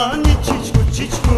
Lan çiçku çiçku